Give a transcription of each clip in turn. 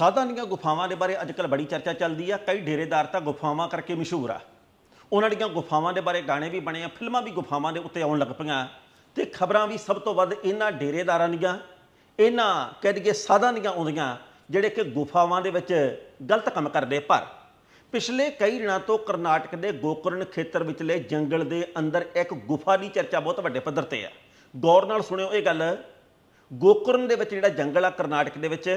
ਸਾਧਾਂ ਦੀਆਂ ਗੁਫਾਵਾਂ ਦੇ ਬਾਰੇ ਅੱਜਕੱਲ ਬੜੀ ਚਰਚਾ ਚੱਲਦੀ ਆ। ਕਈ ਡੇਰੇਦਾਰ ਤਾਂ ਗੁਫਾਵਾਂ ਕਰਕੇ ਮਸ਼ਹੂਰ ਆ। ਉਹਨਾਂ ਦੀਆਂ ਗੁਫਾਵਾਂ ਦੇ ਬਾਰੇ ਗਾਣੇ ਵੀ ਬਣੇ ਆ, ਫਿਲਮਾਂ ਵੀ ਗੁਫਾਵਾਂ ਦੇ ਉੱਤੇ ਆਉਣ ਲੱਗ ਪਈਆਂ। ਤੇ ਖਬਰਾਂ ਵੀ ਸਭ ਤੋਂ ਵੱਧ ਇਹਨਾਂ ਡੇਰੇਦਾਰਾਂ ਦੀਆਂ, ਇਹਨਾਂ ਕਹਿ ਦਈਏ ਸਾਧਾਂ ਦੀਆਂ ਆਉਂਦੀਆਂ, ਜਿਹੜੇ ਕਿ ਗੁਫਾਵਾਂ ਦੇ ਵਿੱਚ ਗਲਤ ਕੰਮ ਕਰਦੇ। ਪਰ ਪਿਛਲੇ ਕਈ ਦਿਨਾਂ ਤੋਂ ਕਰਨਾਟਕ ਦੇ ਗੋਕਰਨ ਖੇਤਰ ਵਿਚਲੇ ਜੰਗਲ ਦੇ ਅੰਦਰ ਇੱਕ ਗੁਫਾ ਦੀ ਚਰਚਾ ਬਹੁਤ ਵੱਡੇ ਪੱਧਰ ਤੇ ਆ। ਗੌਰ ਨਾਲ ਸੁਣਿਓ ਇਹ ਗੱਲ। ਗੋਕਰਨ ਦੇ ਵਿੱਚ ਜਿਹੜਾ ਜੰਗਲ ਆ ਕਰਨਾਟਕ ਦੇ ਵਿੱਚ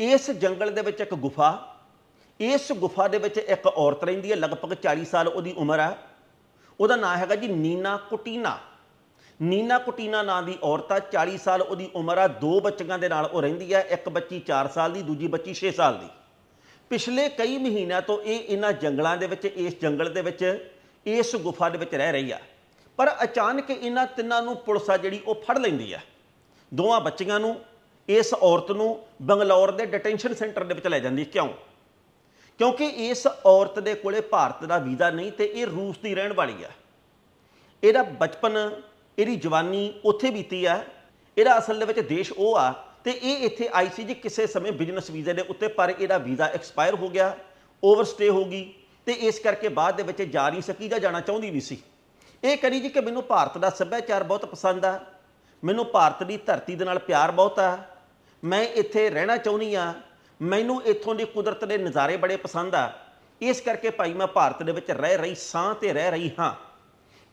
ਇਸ ਜੰਗਲ ਦੇ ਵਿੱਚ ਇੱਕ ਗੁਫਾ, ਇਸ ਗੁਫਾ ਦੇ ਵਿੱਚ ਇੱਕ ਔਰਤ ਰਹਿੰਦੀ ਹੈ, ਲਗਭਗ 40 ਸਾਲ ਉਹਦੀ ਉਮਰ ਆ। ਉਹਦਾ ਨਾਮ ਹੈਗਾ ਜੀ ਨੀਨਾ ਕੁਟੀਨਾ। ਨੀਨਾ ਕੁਟੀਨਾ ਨਾਂ ਦੀ ਔਰਤ ਆ 40 ਸਾਲ ਉਹਦੀ ਉਮਰ ਆ, ਦੋ ਬੱਚਿਆਂ ਦੇ ਨਾਲ ਉਹ ਰਹਿੰਦੀ ਆ, ਇੱਕ ਬੱਚੀ 4 ਸਾਲ ਦੀ, ਦੂਜੀ ਬੱਚੀ 6 ਸਾਲ ਦੀ। ਪਿਛਲੇ ਕਈ ਮਹੀਨਿਆਂ ਤੋਂ ਇਹ ਇਹਨਾਂ ਜੰਗਲਾਂ ਦੇ ਵਿੱਚ, ਇਸ ਜੰਗਲ ਦੇ ਵਿੱਚ, ਇਸ ਗੁਫਾ ਦੇ ਵਿੱਚ ਰਹਿ ਰਹੀ ਆ। ਪਰ ਅਚਾਨਕ ਇਹਨਾਂ ਤਿੰਨਾਂ ਨੂੰ ਪੁਲਿਸ ਆ ਜਿਹੜੀ ਉਹ ਫੜ ਲੈਂਦੀ ਆ। ਦੋਵਾਂ ਬੱਚੀਆਂ ਨੂੰ ਇਸ ਔਰਤ ਨੂੰ ਬੰਗਲੌਰ ਦੇ ਡਿਟੈਂਸ਼ਨ ਸੈਂਟਰ ਦੇ ਵਿੱਚ ਲੈ ਜਾਂਦੀ ਕਿਉਂ? ਕਿਉਂਕਿ ਇਸ ਔਰਤ ਦੇ ਕੋਲੇ ਭਾਰਤ ਦਾ ਵੀਜ਼ਾ ਨਹੀਂ ਤੇ ਇਹ ਰੂਸ ਦੀ ਰਹਿਣ ਵਾਲੀ ਆ ਇਹਦਾ ਬਚਪਨ, ਇਹਦੀ ਜਵਾਨੀ ਉੱਥੇ ਬੀਤੀ ਆ ਇਹਦਾ ਅਸਲ ਦੇ ਵਿੱਚ ਦੇਸ਼ ਉਹ ਆ ਤੇ ਇਹ ਇੱਥੇ ਆਈ ਸੀ ਜੀ ਕਿਸੇ ਸਮੇਂ ਬਿਜ਼ਨਸ ਵੀਜ਼ੇ ਦੇ ਉੱਤੇ, ਪਰ ਇਹਦਾ ਵੀਜ਼ਾ ਐਕਸਪਾਇਰ ਹੋ ਗਿਆ ਓਵਰਸਟੇ ਹੋ ਗਈ ਤੇ ਇਸ ਕਰਕੇ ਬਾਅਦ ਦੇ ਵਿੱਚ ਜਾ ਨਹੀਂ ਸਕੀ ਜਾਂ ਜਾਣਾ ਚਾਹੁੰਦੀ ਨਹੀਂ ਸੀ। ਇਹ ਕਰੀ ਜੀ ਕਿ ਮੈਨੂੰ ਭਾਰਤ ਦਾ ਸੱਭਿਆਚਾਰ ਬਹੁਤ ਪਸੰਦ ਆ। ਮੈਨੂੰ ਭਾਰਤ ਦੀ ਧਰਤੀ ਦੇ ਨਾਲ ਪਿਆਰ ਬਹੁਤ ਆ। ਮੈਂ ਇੱਥੇ ਰਹਿਣਾ ਚਾਹੁੰਦੀ ਆ ਮੈਨੂੰ ਇੱਥੋਂ ਦੀ ਕੁਦਰਤ ਦੇ ਨਜ਼ਾਰੇ ਬੜੇ ਪਸੰਦ ਆ। ਇਸ ਕਰਕੇ ਭਾਈ ਮੈਂ ਭਾਰਤ ਦੇ ਵਿੱਚ ਰਹਿ ਰਹੀ ਸਾਂ ਤੇ ਰਹਿ ਰਹੀ ਹਾਂ।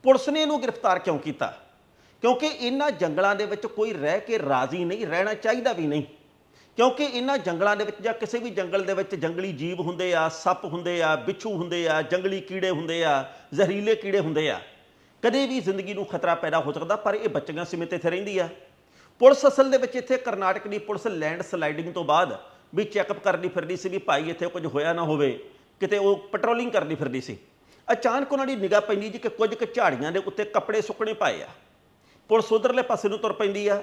ਪੁਲਿਸ ਨੇ ਇਹਨੂੰ ਗ੍ਰਿਫਤਾਰ ਕਿਉਂ ਕੀਤਾ? ਕਿਉਂਕਿ ਇਹਨਾਂ ਜੰਗਲਾਂ ਦੇ ਵਿੱਚ ਕੋਈ ਰਹਿ ਕੇ ਰਾਜ਼ੀ ਨਹੀਂ, ਰਹਿਣਾ ਚਾਹੀਦਾ ਵੀ ਨਹੀਂ। ਕਿਉਂਕਿ ਇਹਨਾਂ ਜੰਗਲਾਂ ਦੇ ਵਿੱਚ ਜਾਂ ਕਿਸੇ ਵੀ ਜੰਗਲ ਦੇ ਵਿੱਚ ਜੰਗਲੀ ਜੀਵ ਹੁੰਦੇ ਆ, ਸੱਪ ਹੁੰਦੇ ਆ, ਬਿੱਛੂ ਹੁੰਦੇ ਆ, ਜੰਗਲੀ ਕੀੜੇ ਹੁੰਦੇ ਆ, ਜ਼ਹਿਰੀਲੇ ਕੀੜੇ ਹੁੰਦੇ ਆ। ਕਦੇ ਵੀ ਜ਼ਿੰਦਗੀ ਨੂੰ ਖਤਰਾ ਪੈਦਾ ਹੋ ਸਕਦਾ, ਪਰ ਇਹ ਬੱਚੀਆਂ ਸਮੇਤ ਇੱਥੇ ਰਹਿੰਦੀ ਆ। ਪੁਲਿਸ ਅਸਲ ਦੇ ਵਿੱਚ ਇੱਥੇ ਕਰਨਾਟਕ ਦੀ ਪੁਲਿਸ ਲੈਂਡ ਸਲਾਈਡਿੰਗ ਤੋਂ ਬਾਅਦ ਵੀ ਚੈੱਕਅਪ ਕਰਦੀ ਫਿਰਦੀ ਸੀ ਵੀ ਭਾਈ ਇੱਥੇ ਕੁਝ ਹੋਇਆ ਨਾ ਹੋਵੇ, ਕਿਤੇ ਉਹ ਪੈਟਰੋਲਿੰਗ ਕਰਦੀ ਫਿਰਦੀ ਸੀ। ਅਚਾਨਕ ਉਹਨਾਂ ਦੀ ਨਿਗਾਹ ਪੈਂਦੀ ਜੀ ਕਿ ਕੁਝ ਕੁ ਝਾੜੀਆਂ ਦੇ ਉੱਤੇ ਕੱਪੜੇ ਸੁੱਕਣੇ ਪਾਏ ਆ। ਪੁਲਿਸ ਉਧਰਲੇ ਪਾਸੇ ਨੂੰ ਤੁਰ ਪੈਂਦੀ ਆ।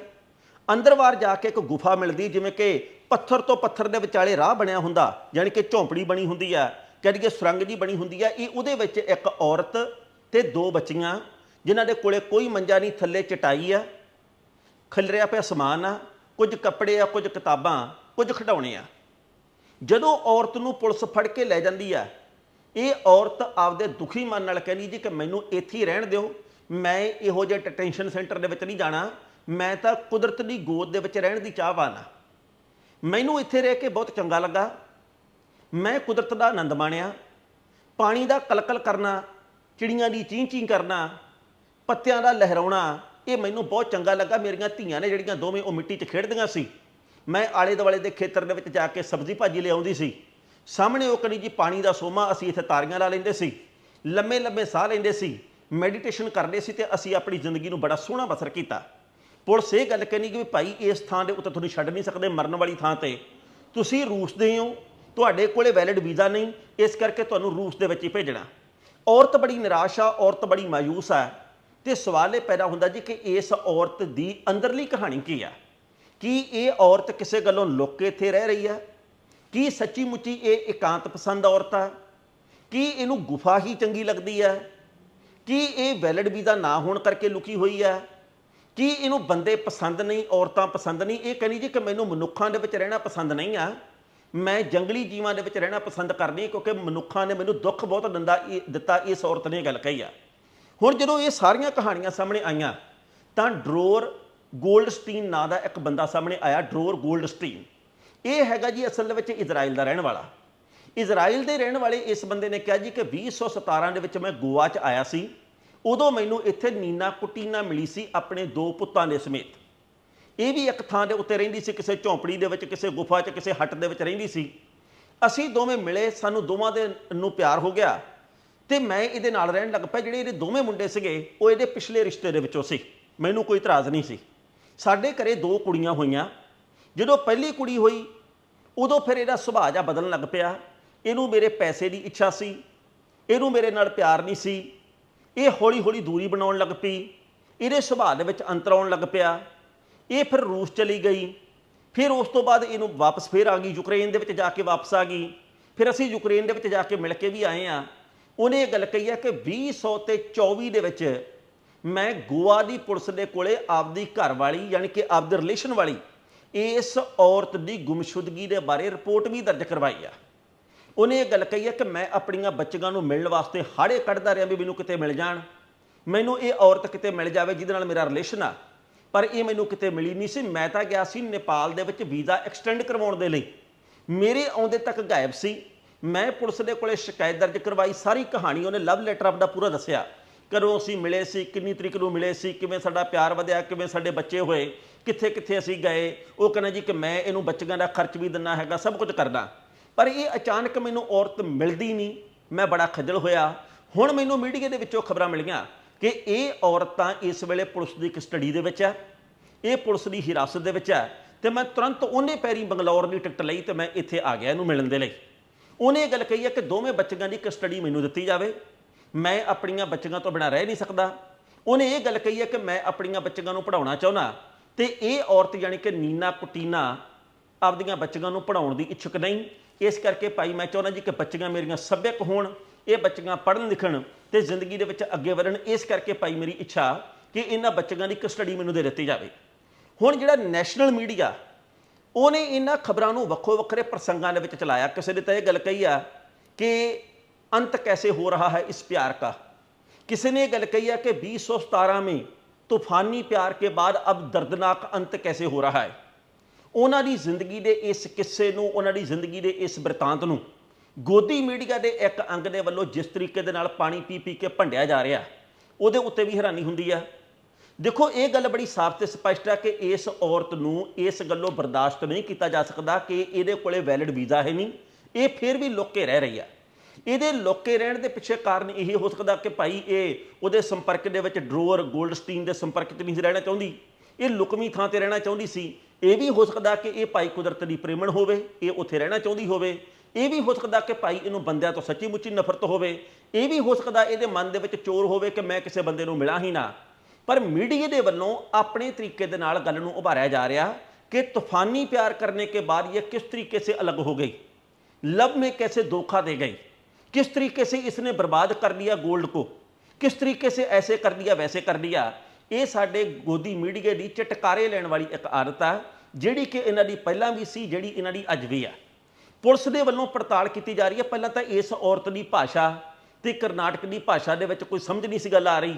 ਅੰਦਰਵਾਰ ਜਾ ਕੇ ਇੱਕ ਗੁਫਾ ਮਿਲਦੀ, ਜਿਵੇਂ ਕਿ ਪੱਥਰ ਤੋਂ ਪੱਥਰ ਦੇ ਵਿਚਾਲੇ ਰਾਹ ਬਣਿਆ ਹੁੰਦਾ, ਯਾਨੀ ਕਿ ਝੌਂਪੜੀ ਬਣੀ ਹੁੰਦੀ ਆ ਕਹਦੀਏ ਸੁਰੰਗ ਜੀ ਬਣੀ ਹੁੰਦੀ ਆ। ਇਹ ਉਹਦੇ ਵਿੱਚ ਇੱਕ ਔਰਤ ਤੇ ਦੋ ਬੱਚੀਆਂ, ਜਿਨ੍ਹਾਂ ਦੇ ਕੋਲੇ ਕੋਈ ਮੰਜਾ ਨਹੀਂ, ਥੱਲੇ ਚਟਾਈ ਆ। ਖਿਲਰਿਆ ਪਿਆ ਸਮਾਨ ਆ, ਕੁਝ ਕੱਪੜੇ ਆ, ਕੁਝ ਕਿਤਾਬਾਂ, ਕੁਝ ਖਿਡੌਣੇ ਆ। ਜਦੋਂ ਔਰਤ ਨੂੰ ਪੁਲਿਸ ਫੜ ਕੇ ਲੈ ਜਾਂਦੀ ਆ, ਇਹ ਔਰਤ ਆਪਦੇ ਦੁਖੀ ਮਨ ਨਾਲ ਕਹਿੰਦੀ ਜੀ ਕਿ ਮੈਨੂੰ ਇੱਥੇ ਹੀ ਰਹਿਣ ਦਿਓ, ਮੈਂ ਇਹੋ ਜਿਹੇ ਡਿਟੈਂਸ਼ਨ ਸੈਂਟਰ ਦੇ ਵਿੱਚ ਨਹੀਂ ਜਾਣਾ, ਮੈਂ ਤਾਂ ਕੁਦਰਤ ਦੀ ਗੋਦ ਦੇ ਵਿੱਚ ਰਹਿਣ ਦੀ ਚਾਹਵਾਨ ਆ। ਮੈਨੂੰ ਇੱਥੇ ਰਹਿ ਕੇ ਬਹੁਤ ਚੰਗਾ ਲੱਗਾ। ਮੈਂ ਕੁਦਰਤ ਦਾ ਆਨੰਦ ਮਾਣਿਆ। ਪਾਣੀ ਦਾ ਕਲਕਲ ਕਰਨਾ, ਚਿੜੀਆਂ ਦੀ ਚੀਂ ਚੀਂ ਕਰਨਾ, ਪੱਤਿਆਂ ਦਾ ਲਹਿਰਾਉਣਾ ਇਹ ਮੈਨੂੰ ਬਹੁਤ ਚੰਗਾ ਲੱਗਾ, ਮੇਰੀਆਂ ਧੀਆਂ ਨੇ ਜਿਹੜੀਆਂ ਦੋਵੇਂ ਉਹ ਮਿੱਟੀ 'ਚ ਖੇਡਦੀਆਂ ਸੀ। ਮੈਂ ਆਲੇ ਦੁਆਲੇ ਦੇ ਖੇਤਰ ਦੇ ਵਿੱਚ ਜਾ ਕੇ ਸਬਜ਼ੀ ਭਾਜੀ ਲਿਆਉਂਦੀ ਸੀ। ਸਾਹਮਣੇ ਉਹ ਕਣੀ ਜੀ ਪਾਣੀ ਦਾ ਸੋਮਾ ਅਸੀਂ ਇੱਥੇ ਤਾਰੀਆਂ ਲਾ ਲੈਂਦੇ ਸੀ। ਲੰਮੇ ਲੰਮੇ ਸਾਹ ਲੈਂਦੇ ਸੀ। ਮੈਡੀਟੇਸ਼ਨ ਕਰਦੇ ਸੀ ਤੇ ਅਸੀਂ ਆਪਣੀ ਜ਼ਿੰਦਗੀ ਨੂੰ ਬੜਾ ਸੋਹਣਾ ਬਸਰ ਕੀਤਾ। ਪੁਲਿਸ ਇਹ ਗੱਲ ਕਹਿੰਦੀ ਕਿ ਵੀ ਭਾਈ, ਇਸ ਥਾਂ ਦੇ ਉੱਤੇ ਤੁਹਾਨੂੰ ਛੱਡ ਨਹੀਂ ਸਕਦੇ ਮਰਨ ਵਾਲੀ ਥਾਂ ਤੇ। ਤੁਸੀਂ ਰੂਸ ਦੇ ਹੋ, ਤੁਹਾਡੇ ਕੋਲੇ ਵੈਲਿਡ ਵੀਜ਼ਾ ਨਹੀਂ, ਇਸ ਕਰਕੇ ਤੁਹਾਨੂੰ ਰੂਸ ਦੇ ਵਿੱਚ ਹੀ ਭੇਜਣਾ। ਔਰਤ ਬੜੀ ਨਿਰਾਸ਼ ਆ, ਔਰਤ ਬੜੀ ਮਾਯੂਸ ਆ। ਤੇ ਸਵਾਲ ਇਹ ਪੈਦਾ ਹੁੰਦਾ ਜੀ ਕਿ ਇਸ ਔਰਤ ਦੀ ਅੰਦਰਲੀ ਕਹਾਣੀ ਕੀ ਆ? ਕੀ ਇਹ ਔਰਤ ਕਿਸੇ ਗੱਲੋਂ ਲੁੱਕ ਕੇ ਇੱਥੇ ਰਹਿ ਰਹੀ ਆ? ਕੀ ਸੱਚੀ ਮੁੱਚੀ ਇਹ ਇਕਾਂਤ ਪਸੰਦ ਔਰਤ ਆ? ਕੀ ਇਹਨੂੰ ਗੁਫਾ ਹੀ ਚੰਗੀ ਲੱਗਦੀ ਆ? ਕੀ ਇਹ ਵੈਲਿਡ ਵੀਜ਼ਾ ਨਾ ਹੋਣ ਕਰਕੇ ਲੁਕੀ ਹੋਈ ਆ? ਕੀ ਇਹਨੂੰ ਬੰਦੇ ਪਸੰਦ ਨਹੀਂ, ਔਰਤਾਂ ਪਸੰਦ ਨਹੀਂ? ਇਹ ਕਹਿੰਦੀ ਜੀ ਕਿ ਮੈਨੂੰ ਮਨੁੱਖਾਂ ਦੇ ਵਿੱਚ ਰਹਿਣਾ ਪਸੰਦ ਨਹੀਂ ਆ। ਮੈਂ ਜੰਗਲੀ ਜੀਵਾਂ ਦੇ ਵਿੱਚ ਰਹਿਣਾ ਪਸੰਦ ਕਰਦੀ ਕਿਉਂਕਿ ਮਨੁੱਖਾਂ ਨੇ ਮੈਨੂੰ ਦੁੱਖ ਬਹੁਤ ਦਿੰਦਾ, ਇਹ ਦਿੱਤਾ ਇਸ ਔਰਤ ਨੇ ਇਹ ਗੱਲ ਕਹੀ ਆ। ਹੁਣ ਜਦੋਂ ਇਹ ਸਾਰੀਆਂ ਕਹਾਣੀਆਂ ਸਾਹਮਣੇ ਆਈਆਂ, ਤਾਂ ਡਰੋਰ ਗੋਲਡਸਟੀਨ ਨਾਂ ਦਾ ਇੱਕ ਬੰਦਾ ਸਾਹਮਣੇ ਆਇਆ, ਡਰੋਰ ਗੋਲਡਸਟੀਨ। ਇਹ ਹੈਗਾ ਜੀ ਅਸਲ ਦੇ ਵਿੱਚ ਇਜ਼ਰਾਈਲ ਦਾ ਰਹਿਣ ਵਾਲਾ। ਇਜ਼ਰਾਈਲ ਦੇ ਰਹਿਣ ਵਾਲੇ ਇਸ ਬੰਦੇ ਨੇ ਕਿਹਾ ਜੀ ਕਿ 2017 ਦੇ ਵਿੱਚ ਮੈਂ ਗੋਆ 'ਚ ਆਇਆ ਸੀ। ਉਦੋਂ ਮੈਨੂੰ ਇੱਥੇ ਨੀਨਾ ਕੁਟੀਨਾ ਮਿਲੀ ਸੀ ਆਪਣੇ ਦੋ ਪੁੱਤਾਂ ਦੇ ਸਮੇਤ। ਇਹ ਵੀ ਇੱਕ ਥਾਂ ਦੇ ਉੱਤੇ ਰਹਿੰਦੀ ਸੀ, ਕਿਸੇ ਝੌਂਪੜੀ ਦੇ ਵਿੱਚ, ਕਿਸੇ ਗੁਫਾ 'ਚ, ਕਿਸੇ ਹੱਟ ਦੇ ਵਿੱਚ ਰਹਿੰਦੀ ਸੀ। ਅਸੀਂ ਦੋਵੇਂ ਮਿਲੇ, ਸਾਨੂੰ ਦੋਵਾਂ ਦੇ ਨੂੰ ਪਿਆਰ ਹੋ ਗਿਆ। ਤੇ ਮੈਂ ਇਹਦੇ ਨਾਲ ਰਹਿਣ ਲੱਗ ਪਿਆ। ਜਿਹੜੇ ਇਹਦੇ ਦੋਵੇਂ ਮੁੰਡੇ ਸੀਗੇ, ਉਹ ਇਹਦੇ ਪਿਛਲੇ ਰਿਸ਼ਤੇ ਦੇ ਵਿੱਚੋਂ ਸੀ। ਮੈਨੂੰ ਕੋਈ ਇਤਰਾਜ਼ ਨਹੀਂ ਸੀ। ਸਾਡੇ ਘਰੇ ਦੋ ਕੁੜੀਆਂ ਹੋਈਆਂ। ਜਦੋਂ ਪਹਿਲੀ ਕੁੜੀ ਹੋਈ, ਉਦੋਂ ਫਿਰ ਇਹਦਾ ਸੁਭਾਅ ਜਿਹਾ ਬਦਲਣ ਲੱਗ ਪਿਆ। ਇਹਨੂੰ ਮੇਰੇ ਪੈਸੇ ਦੀ ਇੱਛਾ ਸੀ। ਇਹਨੂੰ ਮੇਰੇ ਨਾਲ ਪਿਆਰ ਨਹੀਂ ਸੀ। ਇਹ ਹੌਲੀ ਹੌਲੀ ਦੂਰੀ ਬਣਾਉਣ ਲੱਗ ਪਈ। ਇਹਦੇ ਸੁਭਾਅ ਦੇ ਵਿੱਚ ਅੰਤਰ ਆਉਣ ਲੱਗ ਪਿਆ। ਇਹ ਫਿਰ ਰੂਸ ਚਲੀ ਗਈ। ਫਿਰ ਉਸ ਤੋਂ ਬਾਅਦ ਇਹਨੂੰ ਵਾਪਸ ਫੇਰ ਆ ਗਈ ਯੂਕਰੇਨ ਦੇ ਵਿੱਚ ਜਾ ਕੇ ਵਾਪਸ ਆ ਗਈ। ਫਿਰ ਅਸੀਂ ਯੂਕਰੇਨ ਦੇ ਵਿੱਚ ਜਾ ਕੇ ਮਿਲ ਕੇ ਵੀ ਆਏ ਆ ਉਹਨੇ ਇਹ ਗੱਲ ਕਹੀ ਹੈ ਕਿ 2024 ਦੇ ਵਿੱਚ ਮੈਂ ਗੋਆ ਦੀ ਪੁਲਿਸ ਦੇ ਕੋਲੇ ਆਪਦੀ ਘਰ ਵਾਲੀ, ਯਾਨੀ ਕਿ ਆਪਦੇ ਰਿਲੇਸ਼ਨ ਵਾਲੀ, ਇਸ ਔਰਤ ਦੀ ਗੁੰਮਸ਼ੁਦਗੀ ਦੇ ਬਾਰੇ ਰਿਪੋਰਟ ਵੀ ਦਰਜ ਕਰਵਾਈ ਆ। ਉਹਨੇ ਇਹ ਗੱਲ ਕਹੀ ਹੈ ਕਿ ਮੈਂ ਆਪਣੀਆਂ ਬੱਚੀਆਂ ਨੂੰ ਮਿਲਣ ਵਾਸਤੇ ਹਾੜੇ ਕੱਢਦਾ ਰਿਹਾ ਵੀ ਮੈਨੂੰ ਕਿਤੇ ਮਿਲ ਜਾਣ। ਮੈਨੂੰ ਇਹ ਔਰਤ ਕਿਤੇ ਮਿਲ ਜਾਵੇ ਜਿਹਦੇ ਨਾਲ ਮੇਰਾ ਰਿਲੇਸ਼ਨ ਆ। ਪਰ ਇਹ ਮੈਨੂੰ ਕਿਤੇ ਮਿਲੀ ਨਹੀਂ ਸੀ। ਮੈਂ ਤਾਂ ਗਿਆ ਸੀ ਨੇਪਾਲ ਦੇ ਵਿੱਚ ਵੀਜ਼ਾ ਐਕਸਟੈਂਡ ਕਰਵਾਉਣ ਦੇ ਲਈ। ਮੇਰੇ ਆਉਂਦੇ ਤੱਕ ਗਾਇਬ ਸੀ। ਮੈਂ ਪੁਲਿਸ ਦੇ ਕੋਲੇ ਸ਼ਿਕਾਇਤ ਦਰਜ ਕਰਵਾਈ, ਸਾਰੀ ਕਹਾਣੀ ਉਹਨੇ ਲਵ ਲੈਟਰ ਆਪਦਾ ਪੂਰਾ ਦੱਸਿਆ। ਕਦੋਂ ਅਸੀਂ ਮਿਲੇ ਸੀ, ਕਿੰਨੀ ਤਰੀਕ ਨੂੰ ਮਿਲੇ ਸੀ, ਕਿਵੇਂ ਸਾਡਾ ਪਿਆਰ ਵਧਿਆ, ਕਿਵੇਂ ਸਾਡੇ ਬੱਚੇ ਹੋਏ ਕਿੱਥੇ ਕਿੱਥੇ ਅਸੀਂ ਗਏ, ਉਹ ਕਹਿੰਦਾ ਜੀ ਕਿ ਮੈਂ ਇਹਨੂੰ ਬੱਚਿਆਂ ਦਾ ਖਰਚ ਵੀ ਦਿੰਨਾ ਹੈਗਾ, ਸਭ ਕੁਝ ਕਰਦਾ ਪਰ ਇਹ ਅਚਾਨਕ ਮੈਨੂੰ ਔਰਤ ਮਿਲਦੀ ਨਹੀਂ, ਮੈਂ ਬੜਾ ਖੱਜਲ ਹੋਇਆ। ਹੁਣ ਮੈਨੂੰ ਮੀਡੀਆ ਦੇ ਵਿੱਚੋਂ ਖਬਰਾਂ ਮਿਲੀਆਂ ਕਿ ਇਹ ਔਰਤਾਂ ਇਸ ਵੇਲੇ ਪੁਲਿਸ ਦੀ ਕਸਟਡੀ ਦੇ ਵਿੱਚ ਹੈ ਇਹ ਪੁਲਿਸ ਦੀ ਹਿਰਾਸਤ ਦੇ ਵਿੱਚ ਹੈ ਤੇ ਮੈਂ ਤੁਰੰਤ ਉਹਨੇ ਪੈਰੀ ਬੰਗਲੌਰ ਦੀ ਟਿਕਟ ਲਈ ਤੇ ਮੈਂ ਇੱਥੇ ਆ ਗਿਆ ਇਹਨੂੰ ਮਿਲਣ ਦੇ ਲਈ। ਉਹਨੇ ਇਹ ਗੱਲ ਕਹੀ ਹੈ ਕਿ ਦੋਵੇਂ ਬੱਚਿਆਂ ਦੀ ਕਸਟਡੀ ਮੈਨੂੰ ਦਿੱਤੀ ਜਾਵੇ। ਮੈਂ ਆਪਣੀਆਂ ਬੱਚੀਆਂ ਤੋਂ ਬਿਨਾਂ ਰਹਿ ਨਹੀਂ ਸਕਦਾ। ਉਹਨੇ ਇਹ ਗੱਲ ਕਹੀ ਹੈ ਕਿ ਮੈਂ ਆਪਣੀਆਂ ਬੱਚੀਆਂ ਨੂੰ ਪੜਾਉਣਾ ਚਾਹੁੰਦਾ। ਤੇ ਇਹ ਔਰਤ ਯਾਨੀ ਕਿ ਨੀਨਾ ਕੁਟੀਨਾ ਆਪਦੀਆਂ ਬੱਚੀਆਂ ਨੂੰ ਪੜਾਉਣ ਦੀ ਇੱਛੁਕ ਨਹੀਂ। ਇਸ ਕਰਕੇ ਭਾਈ ਮੈਂ ਚਾਹੁੰਦਾ ਜੀ ਕਿ ਬੱਚੀਆਂ ਮੇਰੀਆਂ ਸੱਭਿਅਕ ਹੋਣ, ਇਹ ਬੱਚੀਆਂ ਪੜ੍ਹਨ ਲਿਖਣ ਤੇ ਜ਼ਿੰਦਗੀ ਦੇ ਵਿੱਚ ਅੱਗੇ ਵਧਣ। ਇਸ ਕਰਕੇ ਭਾਈ ਮੇਰੀ ਇੱਛਾ ਕਿ ਇਹਨਾਂ ਬੱਚੀਆਂ ਦੀ ਕਸਟਡੀ ਮੈਨੂੰ ਦੇ ਦਿੱਤੀ ਜਾਵੇ। ਹੁਣ ਜਿਹੜਾ ਨੈਸ਼ਨਲ ਮੀਡੀਆ ਉਹਨੇ ਇਹਨਾਂ ਖਬਰਾਂ ਨੂੰ ਵੱਖੋ ਵੱਖਰੇ ਪ੍ਰਸੰਗਾਂ ਦੇ ਵਿੱਚ ਚਲਾਇਆ। ਕਿਸੇ ਨੇ ਤਾਂ ਇਹ ਗੱਲ ਕਹੀ ਆ ਕਿ ਅੰਤ ਕੈਸੇ ਹੋ ਰਹਾ ਹੈ ਇਸ ਪਿਆਰ ਦਾ ਕਿਸੇ ਨੇ ਇਹ ਗੱਲ ਕਹੀ ਆ ਕਿ 2017 में ਤੂਫਾਨੀ ਪਿਆਰ ਕੇ ਬਾਅਦ ਅਬ ਦਰਦਨਾਕ ਅੰਤ ਕੈਸੇ ਹੋ ਰਹਾ ਹੈ? ਉਹਨਾਂ ਦੀ ਜ਼ਿੰਦਗੀ ਦੇ ਇਸ ਕਿੱਸੇ ਨੂੰ, ਉਹਨਾਂ ਦੀ ਜ਼ਿੰਦਗੀ ਦੇ ਇਸ ਬ੍ਰਿਤਾਂਤ ਨੂੰ ਗੋਦੀ ਮੀਡੀਆ ਦੇ ਇੱਕ ਅੰਗ ਦੇ ਵੱਲੋਂ ਜਿਸ ਤਰੀਕੇ ਦੇ ਨਾਲ ਪਾਣੀ ਪੀ ਪੀ ਕੇ ਭੰਡਿਆ ਜਾ ਰਿਹਾ, ਉਹਦੇ ਉੱਤੇ ਵੀ ਹੈਰਾਨੀ ਹੁੰਦੀ ਆ। ਦੇਖੋ, ਇਹ ਗੱਲ ਬੜੀ ਸਾਫ਼ ਤੇ ਸਪਸ਼ਟ ਹੈ ਕਿ ਇਸ ਔਰਤ ਨੂੰ ਇਸ ਗੱਲੋਂ ਬਰਦਾਸ਼ਤ ਨਹੀਂ ਕੀਤਾ ਜਾ ਸਕਦਾ ਕਿ ਇਹਦੇ ਕੋਲੇ ਵੈਲਿਡ ਵੀਜ਼ਾ ਹੈ ਨਹੀਂ। ਇਹ ਫਿਰ ਵੀ ਲੁੱਕ ਰਹਿ ਰਹੀ ਆ। ਇਹਦੇ ਲੋਕੇ ਰਹਿਣ ਦੇ ਪਿੱਛੇ ਕਾਰਨ ਇਹ ਹੋ ਸਕਦਾ ਕਿ ਭਾਈ ਇਹ ਉਹਦੇ ਸੰਪਰਕ ਦੇ ਵਿੱਚ ਡਰੋਰ ਗੋਲਡਸਟੀਨ ਦੇ ਸੰਪਰਕ 'ਚ ਨਹੀਂ ਸੀ ਰਹਿਣਾ ਚਾਹੁੰਦੀ। ਇਹ ਲੁਕਵੀਂ ਥਾਂ ਤੇ ਰਹਿਣਾ ਚਾਹੁੰਦੀ ਸੀ। ਇਹ ਵੀ ਹੋ ਸਕਦਾ ਕਿ ਇਹ ਭਾਈ ਕੁਦਰਤ ਦੀ ਪ੍ਰੇਮਣ ਹੋਵੇ, ਇਹ ਉੱਥੇ ਰਹਿਣਾ ਚਾਹੁੰਦੀ ਹੋਵੇ। ਇਹ ਵੀ ਹੋ ਸਕਦਾ ਕਿ ਭਾਈ ਇਹਨੂੰ ਬੰਦਿਆਂ ਤੋਂ ਸੱਚੀ ਮੁੱਚੀ ਨਫ਼ਰਤ ਹੋਵੇ। ਇਹ ਵੀ ਹੋ ਸਕਦਾ ਇਹਦੇ ਮਨ ਦੇ ਵਿੱਚ ਚੋਰ ਹੋਵੇ ਕਿ ਮੈਂ ਕਿਸੇ ਬੰਦੇ ਨੂੰ ਮਿਲਾਂ ਹੀ ਨਾ। ਪਰ ਮੀਡੀਆ ਦੇ ਵੱਲੋਂ ਆਪਣੇ ਤਰੀਕੇ ਦੇ ਨਾਲ ਗੱਲ ਨੂੰ ਉਭਾਰਿਆ ਜਾ ਰਿਹਾ ਕਿ ਤੂਫਾਨੀ ਪਿਆਰ ਕਰਨੇ ਕੇ ਬਾਅਦ ਇਹ ਕਿਸ ਤਰੀਕੇ ਸੇ ਅਲੱਗ ਹੋ ਗਈ लव में कैसे धोखा दे गई किस तरीके से इसने बर्बाद कर दिया गोल्ड को किस तरीके से ऐसे कर दिया वैसे कर दिया ਇਹ ਸਾਡੇ ਗੋਦੀ ਮੀਡੀਆ ਦੀ ਚਟਕਾਰੇ ਲੈਣ ਵਾਲੀ ਇੱਕ ਆਦਤ ਆ ਜਿਹੜੀ ਕਿ ਇਹਨਾਂ ਦੀ ਪਹਿਲਾਂ ਵੀ ਸੀ ਜਿਹੜੀ ਇਹਨਾਂ ਦੀ ਅੱਜ ਵੀ ਆ ਪੁਲਿਸ ਦੇ ਵੱਲੋਂ ਪੜਤਾਲ ਕੀਤੀ ਜਾ ਰਹੀ ਹੈ ਪਹਿਲਾਂ ਤਾਂ ਇਸ ਔਰਤ ਦੀ ਭਾਸ਼ਾ ਤੇ ਕਰਨਾਟਕ ਦੀ ਭਾਸ਼ਾ ਦੇ ਵਿੱਚ ਕੋਈ ਸਮਝ ਨਹੀਂ ਸੀ ਗੱਲ ਆ ਰਹੀ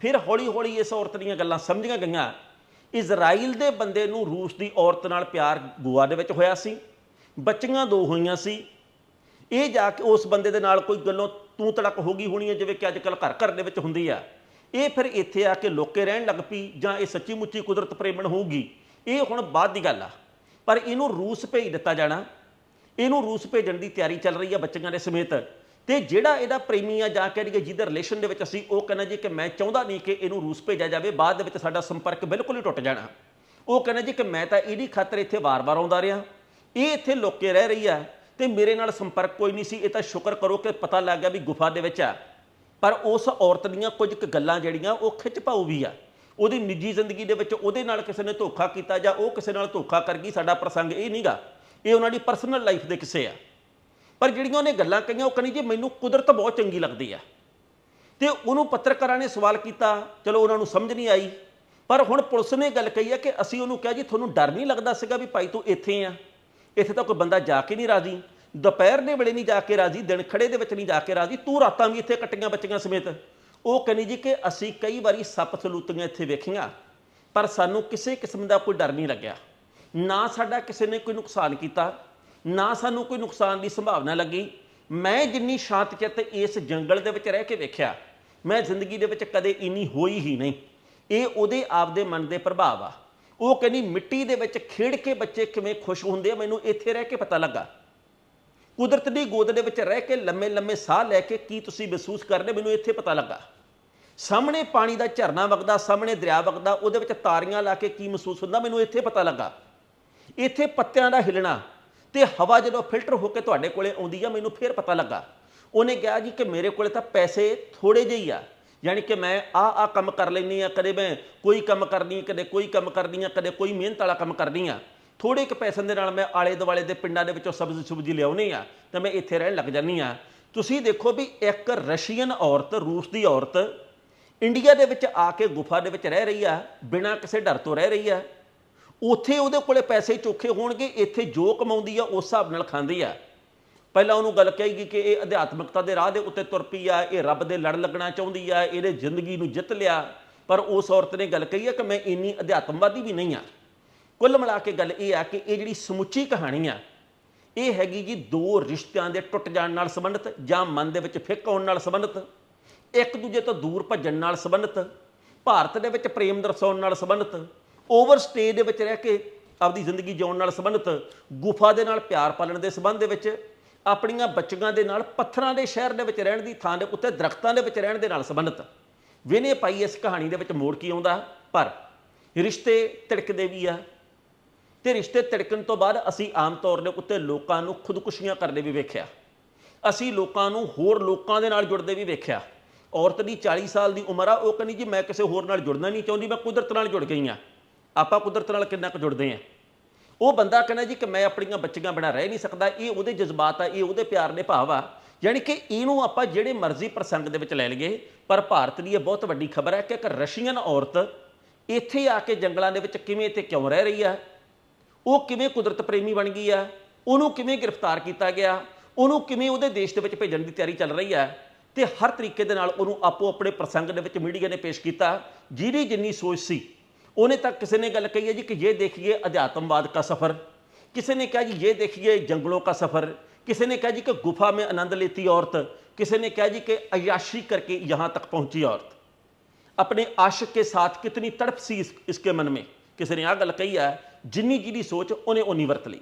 ਫਿਰ ਹੌਲੀ-ਹੌਲੀ ਇਸ ਔਰਤ ਦੀਆਂ ਗੱਲਾਂ ਸਮਝੀਆਂ ਗਈਆਂ। ਇਜ਼ਰਾਈਲ ਦੇ ਬੰਦੇ ਨੂੰ ਰੂਸ ਦੀ ਔਰਤ ਨਾਲ ਪਿਆਰ ਗੋਆ ਦੇ ਵਿੱਚ ਹੋਇਆ ਸੀ। ਬੱਚੀਆਂ ਦੋ ਹੋਈਆਂ ਸੀ। ਇਹ ਜਾ ਕੇ ਉਸ ਬੰਦੇ ਦੇ ਨਾਲ ਕੋਈ ਗੱਲੋਂ ਤੂੰ ਤੜਕ ਹੋ ਗਈ ਹੋਣੀ ਹੈ, ਜਿਵੇਂ ਕਿ ਅੱਜ ਕੱਲ ਘਰ ਘਰ ਦੇ ਵਿੱਚ ਹੁੰਦੀ ਆ। ਇਹ ਫਿਰ ਇੱਥੇ ਆ ਕੇ ਲੋਕੇ ਰਹਿਣ ਲੱਗ ਪਈ, ਜਾਂ ਇਹ ਸੱਚੀ ਮੁੱਚੀ ਕੁਦਰਤ ਪ੍ਰੇਮਣ ਹੋਊਗੀ। ਇਹ ਹੁਣ ਬਾਅਦ ਦੀ ਗੱਲ ਆ। ਪਰ ਇਹਨੂੰ ਰੂਸ ਭੇਜ ਦਿੱਤਾ ਜਾਣਾ। ਇਹਨੂੰ ਰੂਸ ਭੇਜਣ ਦੀ ਤਿਆਰੀ ਚੱਲ ਰਹੀ ਆ ਬੱਚਿਆਂ ਦੇ ਸਮੇਤ। ਤੇ ਜਿਹੜਾ ਇਹਦਾ ਪ੍ਰੇਮੀ ਆ ਜਾਂ ਕਹਿ ਲਈਏ ਜਿਹਦੇ ਰਿਲੇਸ਼ਨ ਦੇ ਵਿੱਚ ਅਸੀਂ ਉਹ ਕਹਿੰਦਾ ਜੀ ਕਿ ਮੈਂ ਚਾਹੁੰਦਾ ਨਹੀਂ ਕਿ ਇਹਨੂੰ ਰੂਸ ਭੇਜਿਆ ਜਾਵੇ, ਬਾਅਦ ਦੇ ਵਿੱਚ ਸਾਡਾ ਸੰਪਰਕ ਬਿਲਕੁਲ ਹੀ ਟੁੱਟ ਜਾਣਾ। ਉਹ ਕਹਿੰਦਾ ਜੀ ਕਿ ਮੈਂ ਤਾਂ ਇਹਦੀ ਖਾਤਰ ਇੱਥੇ ਵਾਰ-ਵਾਰ ਆਉਂਦਾ ਰਿਹਾ। ਇਹ ਇੱਥੇ ਲੋਕੇ ਰਹਿ ਰਹੀ ਆ ਤੇ ਮੇਰੇ ਨਾਲ ਸੰਪਰਕ ਕੋਈ ਨਹੀਂ ਸੀ। ਇਹ ਤਾਂ ਸ਼ੁਕਰ ਕਰੋ ਕਿ ਪਤਾ ਲੱਗ ਗਿਆ ਵੀ ਗੁਫਾ ਦੇ ਵਿੱਚ ਆ। ਪਰ ਉਸ ਔਰਤ ਦੀਆਂ ਕੁਝ ਕੁ ਗੱਲਾਂ ਜਿਹੜੀਆਂ ਉਹ ਖਿੱਚ ਪਾਉ ਵੀ ਆ। ਉਹਦੀ ਨਿੱਜੀ ਜ਼ਿੰਦਗੀ ਦੇ ਵਿੱਚ ਉਹਦੇ ਨਾਲ ਕਿਸੇ ਨੇ ਧੋਖਾ ਕੀਤਾ ਜਾਂ ਉਹ ਕਿਸੇ ਨਾਲ ਧੋਖਾ ਕਰ ਗਈ, ਸਾਡਾ ਪ੍ਰਸੰਗ ਇਹ ਨਹੀਂਗਾ ਇਹ ਉਹਨਾਂ ਦੀ ਪਰਸਨਲ ਲਾਈਫ ਦੇ ਕਿਸੇ ਆ। ਪਰ ਜਿਹੜੀਆਂ ਉਹਨੇ ਗੱਲਾਂ ਕਹੀਆਂ, ਉਹ ਕਹਿੰਦੀ ਜੀ ਮੈਨੂੰ ਕੁਦਰਤ ਬਹੁਤ ਚੰਗੀ ਲੱਗਦੀ ਆ। ਤੇ ਉਹਨੂੰ ਪੱਤਰਕਾਰਾਂ ਨੇ ਸਵਾਲ ਕੀਤਾ, ਚਲੋ ਉਹਨਾਂ ਨੂੰ ਸਮਝ ਨਹੀਂ ਆਈ। ਪਰ ਹੁਣ ਪੁਲਿਸ ਨੇ ਗੱਲ ਕਹੀ ਹੈ ਕਿ ਅਸੀਂ ਉਹਨੂੰ ਕਿਹਾ ਜੀ, ਤੁਹਾਨੂੰ ਡਰ ਨਹੀਂ ਲੱਗਦਾ ਸੀਗਾ ਵੀ ਭਾਈ ਤੂੰ ਇੱਥੇ ਆ? ਇੱਥੇ ਤਾਂ ਕੋਈ ਬੰਦਾ ਜਾ ਕੇ ਨਹੀਂ ਰਾਜੀ। ਦੁਪਹਿਰ ਦੇ ਵੇਲੇ ਨਹੀਂ ਜਾ ਕੇ ਰਾਜੀ, ਦਿਨ ਖੜੇ ਦੇ ਵਿੱਚ ਨਹੀਂ ਜਾ ਕੇ ਰਾਜੀ, ਤੂੰ ਰਾਤਾਂ ਵੀ ਇੱਥੇ ਕੱਟੀਆਂ ਬੱਚੀਆਂ ਸਮੇਤ। ਉਹ ਕਹਿੰਦੀ ਜੀ ਕਿ ਅਸੀਂ ਕਈ ਵਾਰੀ ਸੱਪ ਸਲੂਤੀਆਂ ਇੱਥੇ ਵੇਖੀਆਂ, ਪਰ ਸਾਨੂੰ ਕਿਸੇ ਕਿਸਮ ਦਾ ਕੋਈ ਡਰ ਨਹੀਂ ਲੱਗਿਆ। ਨਾ ਸਾਡਾ ਕਿਸੇ ਨੇ ਕੋਈ ਨੁਕਸਾਨ ਕੀਤਾ ਨਾ ਸਾਨੂੰ ਕੋਈ ਨੁਕਸਾਨ ਦੀ ਸੰਭਾਵਨਾ ਲੱਗੀ। ਮੈਂ ਜਿੰਨੀ ਸ਼ਾਂਤ ਚਿੱਤ ਇਸ ਜੰਗਲ ਦੇ ਵਿੱਚ ਰਹਿ ਕੇ ਵੇਖਿਆ, ਮੈਂ ਜ਼ਿੰਦਗੀ ਦੇ ਵਿੱਚ ਕਦੇ ਇੰਨੀ ਹੋਈ ਹੀ ਨਹੀਂ। ਇਹ ਉਹਦੇ ਆਪਦੇ ਮਨ ਦੇ ਪ੍ਰਭਾਵ ਆ। ਉਹ ਕਹਿੰਦੀ, ਮਿੱਟੀ ਦੇ ਵਿੱਚ ਖੇਡ ਕੇ ਬੱਚੇ ਕਿਵੇਂ ਖੁਸ਼ ਹੁੰਦੇ ਆ, ਮੈਨੂੰ ਇੱਥੇ ਰਹਿ ਕੇ ਪਤਾ ਲੱਗਾ। ਕੁਦਰਤ ਦੀ ਗੋਦ ਦੇ ਵਿੱਚ ਰਹਿ ਕੇ ਲੰਮੇ ਲੰਮੇ ਸਾਹ ਲੈ ਕੇ ਕੀ ਤੁਸੀਂ ਮਹਿਸੂਸ ਕਰਦੇ, ਮੈਨੂੰ ਇੱਥੇ ਪਤਾ ਲੱਗਾ। ਸਾਹਮਣੇ ਪਾਣੀ ਦਾ ਝਰਨਾ ਵਗਦਾ, ਸਾਹਮਣੇ ਦਰਿਆ ਵਗਦਾ, ਉਹਦੇ ਵਿੱਚ ਤਾਰੀਆਂ ਲਾ ਕੇ ਕੀ ਮਹਿਸੂਸ ਹੁੰਦਾ, ਮੈਨੂੰ ਇੱਥੇ ਪਤਾ ਲੱਗਾ। ਇੱਥੇ ਪੱਤਿਆਂ ਦਾ ਹਿਲਣਾ ਤੇ ਹਵਾ ਜਦੋਂ ਫਿਲਟਰ ਹੋ ਕੇ ਤੁਹਾਡੇ ਕੋਲੇ ਆਉਂਦੀ ਆ, ਮੈਨੂੰ ਫੇਰ ਪਤਾ ਲੱਗਾ। ਉਹਨੇ ਕਿਹਾ ਜੀ ਕਿ ਮੇਰੇ ਕੋਲੇ ਤਾਂ ਪੈਸੇ ਥੋੜੇ ਜਿਹੇ ਹੀ ਆ। ਯਾਨੀ ਕਿ ਮੈਂ ਆ ਆ ਕੰਮ ਕਰ ਲੈਂਦੀ ਆ ਕਦੇ ਮੈਂ ਕੋਈ ਕੰਮ ਕਰਨੀ ਕਦੇ ਕੋਈ ਕੰਮ ਕਰਨੀ ਆ ਕਦੇ ਕੋਈ ਮਿਹਨਤ ਵਾਲਾ ਕੰਮ ਕਰਨੀ ਆ ਥੋੜੇ ਕੁ ਪੈਸੇ ਦੇ ਨਾਲ ਮੈਂ ਆਲੇ ਦੁਆਲੇ ਦੇ ਪਿੰਡਾਂ ਦੇ ਵਿੱਚੋਂ ਸਬਜ਼ੀ ਸੁਬਜ਼ੀ ਲਿਆਉਣੀ ਆ ਤਾਂ ਮੈਂ ਇੱਥੇ ਰਹਿਣ ਲੱਗ ਜਾਂਦੀ ਆ ਤੁਸੀਂ ਦੇਖੋ ਵੀ ਇੱਕ ਰਸ਼ੀਅਨ ਔਰਤ, ਰੂਸ ਦੀ ਔਰਤ, ਇੰਡੀਆ ਦੇ ਵਿੱਚ ਆ ਕੇ ਗੁਫਾ ਦੇ ਵਿੱਚ ਰਹਿ ਰਹੀ ਆ, ਬਿਨਾਂ ਕਿਸੇ ਡਰ ਤੋਂ ਰਹਿ ਰਹੀ ਆ। ਉੱਥੇ ਉਹਦੇ ਕੋਲੇ ਪੈਸੇ ਚੋਖੇ ਹੋਣਗੇ, ਇੱਥੇ ਜੋ ਕਮਾਉਂਦੀ ਆ, ਉਸ ਹਿਸਾਬ ਨਾਲ ਖਾਂਦੀ ਆ। ਪਹਿਲਾਂ ਉਹਨੂੰ ਗੱਲ ਕਹੇਗੀ ਕਿ ਇਹ ਅਧਿਆਤਮਿਕਤਾ ਦੇ ਰਾਹ ਦੇ ਉੱਤੇ ਤੁਰ ਪਈ ਆ, ਇਹ ਰੱਬ ਦੇ ਲੜ ਲੱਗਣਾ ਚਾਹੁੰਦੀ ਆ ਇਹਨੇ ਜ਼ਿੰਦਗੀ ਨੂੰ ਜਿੱਤ ਲਿਆ। ਪਰ ਉਸ ਔਰਤ ਨੇ ਗੱਲ ਕਹੀ ਆ ਕਿ ਮੈਂ ਇੰਨੀ ਅਧਿਆਤਮਵਾਦੀ ਵੀ ਨਹੀਂ ਆ। ਕੁੱਲ ਮਿਲਾ ਕੇ ਗੱਲ ਇਹ ਆ ਕਿ ਇਹ ਜਿਹੜੀ ਸਮੁੱਚੀ ਕਹਾਣੀ ਆ, ਇਹ ਹੈਗੀ ਜੀ ਦੋ ਰਿਸ਼ਤਿਆਂ ਦੇ ਟੁੱਟ ਜਾਣ ਨਾਲ ਸੰਬੰਧਿਤ ਜਾਂ ਮਨ ਦੇ ਵਿੱਚ ਫਿੱਕ ਆਉਣ ਨਾਲ ਸੰਬੰਧਿਤ, ਇੱਕ ਦੂਜੇ ਤੋਂ ਦੂਰ ਭੱਜਣ ਨਾਲ ਸੰਬੰਧਿਤ, ਭਾਰਤ ਦੇ ਵਿੱਚ ਪ੍ਰੇਮ ਦਰਸਾਉਣ ਨਾਲ ਸੰਬੰਧਿਤ ਓਵਰ ਓਵਰਸਟੇ ਦੇ ਵਿੱਚ ਰਹਿ ਕੇ ਆਪਦੀ ਜ਼ਿੰਦਗੀ ਜਿਉਣ ਨਾਲ ਸੰਬੰਧਿਤ, ਗੁਫਾ ਦੇ ਨਾਲ ਪਿਆਰ ਪਾਲਣ ਦੇ ਸੰਬੰਧ ਦੇ ਵਿੱਚ, ਆਪਣੀਆਂ ਬੱਚੀਆਂ ਦੇ ਨਾਲ ਪੱਥਰਾਂ ਦੇ ਸ਼ਹਿਰ ਦੇ ਵਿੱਚ ਰਹਿਣ ਦੀ ਥਾਂ ਦੇ ਉੱਤੇ ਦਰਖਤਾਂ ਦੇ ਵਿੱਚ ਰਹਿਣ ਦੇ ਨਾਲ ਸੰਬੰਧਿਤ। ਵਿਨੇ ਪਾਈ ਇਸ ਕਹਾਣੀ ਦੇ ਵਿੱਚ ਮੋੜ ਕੀ ਆਉਂਦਾ? ਪਰ ਰਿਸ਼ਤੇ ਤਿੜਕਦੇ ਵੀ ਆ। ਤੇ ਰਿਸ਼ਤੇ ਤਿੜਕਣ ਤੋਂ ਬਾਅਦ ਅਸੀਂ ਆਮ ਤੌਰ ਦੇ ਉੱਤੇ ਲੋਕਾਂ ਨੂੰ ਖੁਦਕੁਸ਼ੀਆਂ ਕਰਦੇ ਵੀ ਵੇਖਿਆ। ਅਸੀਂ ਲੋਕਾਂ ਨੂੰ ਹੋਰ ਲੋਕਾਂ ਦੇ ਨਾਲ ਜੁੜਦੇ ਵੀ ਵੇਖਿਆ। ਔਰਤ ਦੀ 40 ਸਾਲ ਦੀ ਉਮਰ ਆ, ਉਹ ਕਹਿੰਦੀ ਜੀ ਮੈਂ ਕਿਸੇ ਹੋਰ ਨਾਲ ਜੁੜਨਾ ਨਹੀਂ ਚਾਹੁੰਦੀ, ਮੈਂ ਕੁਦਰਤ ਨਾਲ ਜੁੜ ਗਈ ਆ। ਆਪਾਂ ਕੁਦਰਤ ਨਾਲ ਕਿੰਨਾ ਕੁ ਜੁੜਦੇ ਆ ਉਹ ਬੰਦਾ ਕਹਿੰਦਾ ਜੀ ਕਿ ਮੈਂ ਆਪਣੀਆਂ ਬੱਚੀਆਂ ਬਿਨਾਂ ਰਹਿ ਨਹੀਂ ਸਕਦਾ, ਇਹ ਉਹਦੇ ਜਜ਼ਬਾਤ ਆ, ਇਹ ਉਹਦੇ ਪਿਆਰ ਦੇ ਭਾਵ ਆ। ਯਾਨੀ ਕਿ ਇਹਨੂੰ ਆਪਾਂ ਜਿਹੜੇ ਮਰਜ਼ੀ ਪ੍ਰਸੰਗ ਦੇ ਵਿੱਚ ਲੈ ਲਈਏ, ਪਰ ਭਾਰਤ ਦੀ ਇਹ ਬਹੁਤ ਵੱਡੀ ਖਬਰ ਹੈ ਕਿ ਇੱਕ ਰਸ਼ੀਅਨ ਔਰਤ ਇੱਥੇ ਆ ਕੇ ਜੰਗਲਾਂ ਦੇ ਵਿੱਚ ਕਿਵੇਂ ਤੇ ਕਿਉਂ ਰਹਿ ਰਹੀ ਆ? ਉਹ ਕਿਵੇਂ ਕੁਦਰਤ ਪ੍ਰੇਮੀ ਬਣ ਗਈ ਆ? ਉਹਨੂੰ ਕਿਵੇਂ ਗ੍ਰਿਫਤਾਰ ਕੀਤਾ ਗਿਆ? ਉਹਨੂੰ ਕਿਵੇਂ ਉਹਦੇ ਦੇਸ਼ ਦੇ ਵਿੱਚ ਭੇਜਣ ਦੀ ਤਿਆਰੀ ਚੱਲ ਰਹੀ ਹੈ ਤੇ ਹਰ ਤਰੀਕੇ ਦੇ ਨਾਲ ਉਹਨੂੰ ਆਪੋ ਆਪਣੇ ਪ੍ਰਸੰਗ ਦੇ ਵਿੱਚ ਮੀਡੀਆ ਨੇ ਪੇਸ਼ ਕੀਤਾ, ਜਿਹਦੀ ਜਿੰਨੀ ਸੋਚ ਸੀ उन्हें तक किसी ने गल कही है जी कि ये देखिए अध्यात्मवाद का सफ़र। किसी ने कहा जी ये देखिए जंगलों का सफ़र। किसी ने कहा जी कि गुफा में आनंद लेती औरत। किसी ने कहा जी कि अयाशी करके यहाँ तक पहुँची औरत। अपने आशक के साथ कितनी तड़प सी इस, इसके मन में। किसी ने आ गल कही है जिनी जिनी सोच उन्हें उन्नी वर्त ली।